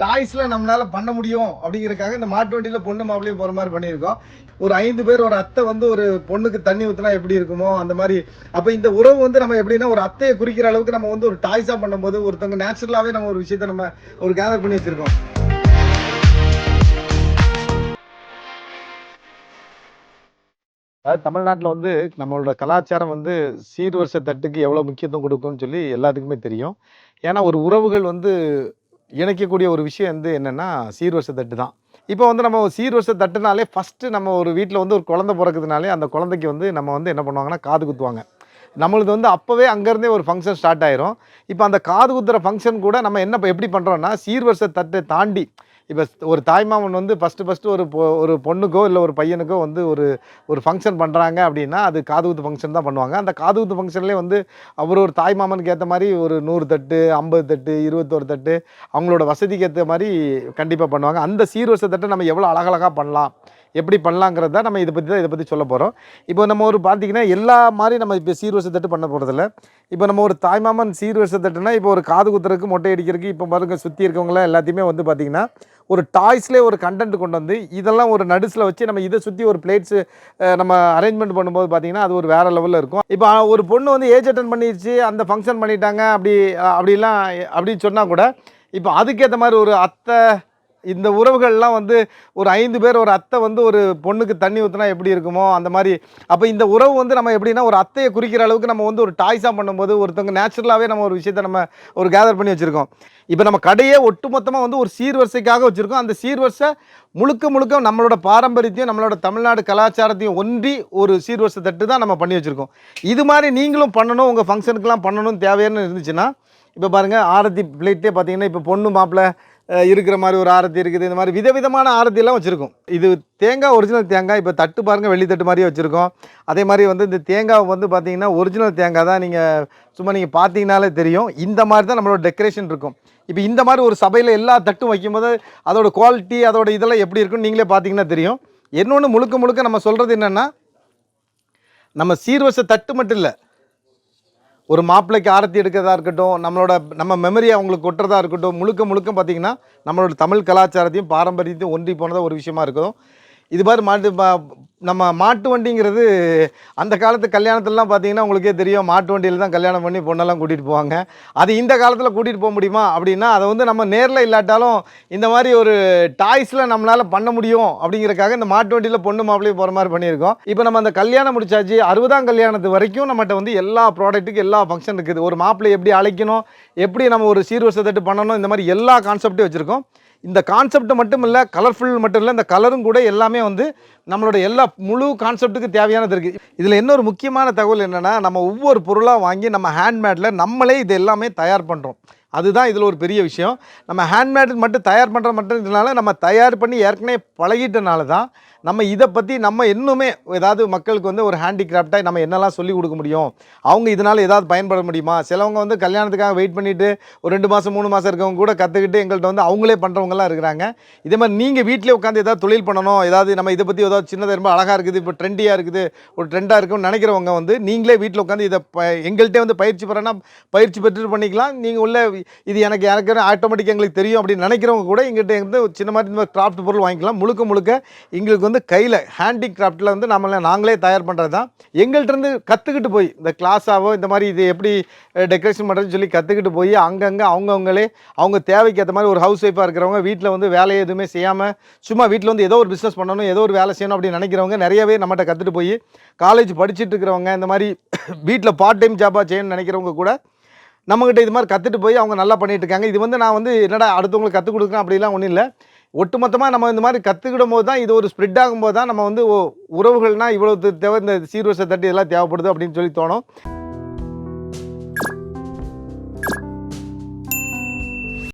டாய்ஸ்ல நம்மளால பண்ண முடியும் அப்படிங்கிறக்காக இந்த மாட்டு வண்டியில பொண்ணு மாப்பிள்ளையும் போற மாதிரி பண்ணியிருக்கோம். ஒரு ஐந்து பேர் ஒரு அத்தை வந்து ஒரு பொண்ணுக்கு தண்ணி ஊத்துனா எப்படி இருக்குமோ அந்த மாதிரி. அப்ப இந்த உறவு வந்து நம்ம எப்படின்னா ஒரு அத்தையை குறிக்கிற அளவுக்கு நம்ம வந்து ஒரு டாய்ஸா பண்ணும்போது ஒருத்தவங்க நேச்சுரலாவே நம்ம ஒரு விஷயத்த நம்ம ஒரு கேதர் பண்ணி வச்சிருக்கோம். அதாவது தமிழ்நாட்டில் வந்து நம்மளோட கலாச்சாரம் வந்து சீர்வரிசை தட்டுக்கு எவ்வளோ முக்கியத்துவம் கொடுக்கும்னு சொல்லி எல்லாத்துக்குமே தெரியும். ஏன்னா ஒரு உறவுகள் வந்து இணைக்கக்கூடிய ஒரு விஷயம் வந்து என்னென்னா சீர்வரிச தட்டு தான். இப்போ வந்து நம்ம சீர்வரிச தட்டுனாலே ஃபஸ்ட்டு நம்ம ஒரு வீட்டில் வந்து ஒரு குழந்தை பிறக்குதுனாலே அந்த குழந்தைக்கு வந்து நம்ம வந்து என்ன பண்ணுவாங்கன்னா காது குத்துவாங்க. நம்மளது வந்து அப்போவே அங்கேருந்தே ஒரு ஃபங்க்ஷன் ஸ்டார்ட் ஆயிரும். இப்போ அந்த காது குத்துற ஃபங்க்ஷன் கூட நம்ம என்ன எப்படி பண்ணுறோன்னா சீர்வரிசை தட்டை தாண்டி இப்போ ஒரு தாய்மாமன் வந்து ஃபஸ்ட்டு ஃபஸ்ட்டு ஒரு பொ ஒரு பொண்ணுக்கோ இல்லை ஒரு பையனுக்கோ வந்து ஒரு ஒரு ஃபங்க்ஷன் பண்ணுறாங்க அப்படின்னா அது காது குத்து ஃபங்க்ஷன் தான் பண்ணுவாங்க. அந்த காது குத்து ஃபங்க்ஷன்லேயே வந்து அவர் ஒரு தாய்மாமனுக்கு ஏற்ற மாதிரி ஒரு நூறு தட்டு ஐம்பது தட்டு இருபத்தோரு தட்டு அவங்களோட வசதிக்கு ஏற்ற மாதிரி கண்டிப்பாக பண்ணுவாங்க. அந்த சீர்வரிசை தட்டை நம்ம எவ்வளோ அழகழகாக பண்ணலாம்? எப்படி பண்ணலாங்கிறது தான் நம்ம இதை பற்றி தான் இதை பற்றி சொல்ல போகிறோம் இப்போ நம்ம ஒரு பார்த்தீங்கன்னா எல்லா மாதிரி நம்ம இப்போ சீர்வரிசை தட்டு பண்ண போகிறதில்ல இப்போ நம்ம ஒரு தாய்மாமன் சீர்வரிசை தட்டுனா இப்போ ஒரு காது குத்துறதுக்கு மொட்டை அடிக்கிறதுக்கு இப்போ பாருங்க சுற்றி இருக்கவங்களாம் எல்லாத்தையுமே வந்து பார்த்திங்கன்னா ஒரு டாய்ஸ்லேயே ஒரு கண்டென்ட் கொண்டு வந்து இதெல்லாம் ஒரு நடுஸில் வச்சு நம்ம இதை சுற்றி ஒரு பிளேட்ஸு நம்ம அரேஞ்ச்மெண்ட் பண்ணும்போது பார்த்திங்கன்னா அது ஒரு வேறு லெவலில் இருக்கும். இப்போ ஒரு பொண்ணு வந்து ஏஜ் அட்டன் பண்ணிடுச்சு அந்த ஃபங்க்ஷன் பண்ணிட்டாங்க அப்படி அப்படிலாம் அப்படின்னு சொன்னால் கூட இப்போ அதுக்கேற்ற மாதிரி ஒரு அத்தை இந்த உறவுகள்லாம் வந்து ஒரு ஐந்து பேர் ஒரு அத்தை வந்து ஒரு பொண்ணுக்கு தண்ணி ஊற்றினா எப்படி இருக்குமோ அந்த மாதிரி. அப்போ இந்த உறவு வந்து நம்ம எப்படின்னா ஒரு அத்தையை குறிக்கிற அளவுக்கு நம்ம வந்து ஒரு டாய்ஸாக பண்ணும்போது ஒருத்தவங்க நேச்சுரலாகவே நம்ம ஒரு விஷயத்த நம்ம ஒரு கேதர் பண்ணி வச்சுருக்கோம். இப்போ நம்ம கடையே ஒட்டுமொத்தமாக வந்து ஒரு சீர்வரிசைக்காக வச்சுருக்கோம். அந்த சீர்வரிசை முழுக்க முழுக்க நம்மளோட பாரம்பரியத்தையும் நம்மளோட தமிழ்நாடு கலாச்சாரத்தையும் ஒன்றி ஒரு சீர்வரிசை தட்டு தான் நம்ம பண்ணி வச்சுருக்கோம். இது மாதிரி நீங்களும் பண்ணணும் உங்கள் ஃபங்க்ஷனுக்குலாம் பண்ணணும் தேவையான இருந்துச்சுன்னா இப்போ பாருங்கள் ஆரத்தி பிளேட்லேயே பார்த்தீங்கன்னா இப்போ பொண்ணு மாப்பிள்ளை இருக்கிற மாதிரி ஒரு ஆரத்தி இருக்குது. இந்த மாதிரி விதவிதமான ஆரத்தியெல்லாம் வச்சுருக்கோம். இது தேங்காய் ஒரிஜினல் தேங்காய். இப்போ தட்டு பாருங்கள் வெள்ளி தட்டு மாதிரியே வச்சுருக்கோம். அதே மாதிரி வந்து இந்த தேங்காய் வந்து பார்த்திங்கன்னா ஒரிஜினல் தேங்காய் தான் நீங்கள் சும்மா நீங்கள் பார்த்தீங்கனாலே தெரியும். இந்த மாதிரி தான் நம்மளோட டெக்கரேஷன் இருக்கும். இப்போ இந்த மாதிரி ஒரு சபையில் எல்லா தட்டும் வைக்கும்போது அதோட குவாலிட்டி அதோட இதெல்லாம் எப்படி இருக்குன்னு நீங்களே பார்த்தீங்கன்னா தெரியும். இன்னொன்று முழுக்க முழுக்க நம்ம சொல்கிறது என்னென்னா நம்ம சீர்வரிசை தட்டு மட்டும் இல்லை ஒரு மாப்பிள்ளைக்கு ஆரத்தி எடுக்கிறதா இருக்கட்டும் நம்மளோட நம்ம மெமரியை அவங்களுக்கு கொட்டுறதா இருக்கட்டும் முழுக்க முழுக்க பார்த்தீங்கன்னா நம்மளோட தமிழ் கலாச்சாரத்தையும் பாரம்பரியத்தையும் ஒன்றி போனதாக ஒரு விஷயமா இருக்கும். இது மாதிரி மாட்டு பா- நம்ம மாட்டு வண்டிங்கிறது அந்த காலத்து கல்யாணத்துலலாம் பார்த்தீங்கன்னா உங்களுக்கே தெரியும் மாட்டு வண்டியில் தான் கல்யாணம் பண்ணி பொண்ணெல்லாம் கூட்டிகிட்டு போவாங்க. அது இந்த காலத்தில் கூட்டிகிட்டு போக முடியுமா அப்படின்னா அதை வந்து நம்ம நேரில் இல்லாட்டாலும் இந்த மாதிரி ஒரு டாய்ஸில் நம்மளால் பண்ண முடியும் அப்படிங்கிறக்காக இந்த மாட்டு வண்டியில் பொண்ணு மாப்பிள்ளையும் போகிற மாதிரி பண்ணியிருக்கோம். இப்போ நம்ம அந்த கல்யாணம் முடிச்சாச்சு அறுபதாம் கல்யாணத்து வரைக்கும் நம்மகிட்ட வந்து எல்லா ப்ராடக்ட்டுக்கு எல்லா ஃபங்க்ஷன் இருக்குது. ஒரு மாப்பிள்ளை எப்படி அழைக்கணும் எப்படி நம்ம ஒரு சீர்வரிசத்தட்டு பண்ணணும் இந்த மாதிரி எல்லா கான்செப்ட்டும் வச்சுருக்கோம். இந்த கான்செப்ட் மட்டும் இல்லை கலர்ஃபுல் மட்டும் இல்லை இந்த கலரும் கூட எல்லாமே வந்து நம்மளோட எல்லா முழு கான்செப்ட்டுக்கு தேவையானது இருக்குது இதில் இன்னொரு முக்கியமான தகவல் என்னென்னா நம்ம ஒவ்வொரு பொருளாக வாங்கி நம்ம ஹேண்ட்மேடில் நம்மளே இது எல்லாமே தயார் பண்ணுறோம் அதுதான் இதில் ஒரு பெரிய விஷயம். நம்ம ஹேண்ட்மேட் மட்டும் தயார் பண்ணுற மட்டும்னால நம்ம தயார் பண்ணி ஏற்கனவே பழகிட்டனால தான் நம்ம இதை பற்றி நம்ம இன்னுமே ஏதாவது மக்களுக்கு வந்து ஒரு ஹேண்டிகிராஃப்டாக நம்ம என்னெல்லாம் சொல்லி கொடுக்க முடியும்? அவங்க இதனால் ஏதாவது பயன்பட முடியுமா? சிலவங்க வந்து கல்யாணத்துக்காக வெயிட் பண்ணிவிட்டு ஒரு ரெண்டு மாதம் மூணு மாதம் இருக்கவங்க கூட கற்றுக்கிட்டு எங்கள்கிட்ட வந்து அவங்களே பண்ணுறவங்கலாம் இருக்கிறாங்க. இதே மாதிரி நீங்கள் வீட்டிலே உட்காந்து ஏதாவது தொழில் பண்ணணும் ஏதாவது நம்ம இதை பற்றி ஏதாவது சின்னதாக ரொம்ப அழகாக இருக்குது இப்போ ட்ரெண்டியாக இருக்குது ஒரு ட்ரெண்டாக இருக்குன்னு நினைக்கிறவங்க வந்து நீங்களே வீட்டில் உட்காந்து இதை ப எங்கள்கிட்ட வந்து பயிற்சி பெறனா பயிற்சி பெற்று பண்ணிக்கலாம். நீங்கள் உள்ள இது எனக்கு எனக்கு ஆட்டோமேட்டிக்காக எங்களுக்கு தெரியும் அப்படின்னு நினைக்கிறவங்க கூட எங்கிட்ட இருந்து சின்ன மாதிரி இந்த மாதிரி கிராஃப்ட் பொருள் வாங்கிக்கலாம். முழுக்க முழுக்க எங்களுக்கு வந்து கையில் ஹேண்டி கிராஃப்டில் வந்து நம்மளை நாங்களே தயார் பண்ணுறது தான் எங்கள்கிட்டருந்து கற்றுக்கிட்டு போய் இந்த கிளாஸாவோ இந்த மாதிரி இது எப்படி டெக்கரேஷன் பண்ணுறதுன்னு சொல்லி கற்றுக்கிட்டு போய் அங்கங்கே அவங்கவுங்களே அவங்க தேவைக்கு ஏற்ற மாதிரி ஒரு ஹவுஸ் ஒய்ஃபாக இருக்கிறவங்க வீட்டில் வந்து வேலையை எதுவுமே செய்யாமல் சும்மா வீட்டில் வந்து ஏதோ ஒரு பிஸ்னஸ் பண்ணணும் ஏதோ ஒரு வேலை செய்யணும் அப்படின்னு நினைக்கிறவங்க நிறையவே நம்மகிட்ட கற்றுட்டு போய் காலேஜ் படிச்சுட்டு இருக்கிறவங்க இந்த மாதிரி வீட்டில் பார்ட் டைம் ஜாபாக செய்யணும்னு நினைக்கிறவங்க கூட நம்மகிட்ட இது மாதிரி கற்றுட்டு போய் அவங்க நல்லா பண்ணிட்டு இருக்காங்க. இது வந்து நான் வந்து என்னடா அடுத்தவங்களுக்கு கற்றுக் கொடுக்குறேன் அப்படிலாம் ஒன்றும் இல்லை. ஒட்டுமொத்தமாக நம்ம இந்த மாதிரி கற்றுக்கிடும் போது தான் இது ஒரு ஸ்ப்ரெட் ஆகும்போது தான் நம்ம வந்து உறவுகள்னால் இவ்வளோ தேவை இந்த சீர்வரிசை தட்டி இதெல்லாம் தேவைப்படுது அப்படின்னு சொல்லி தோணும்.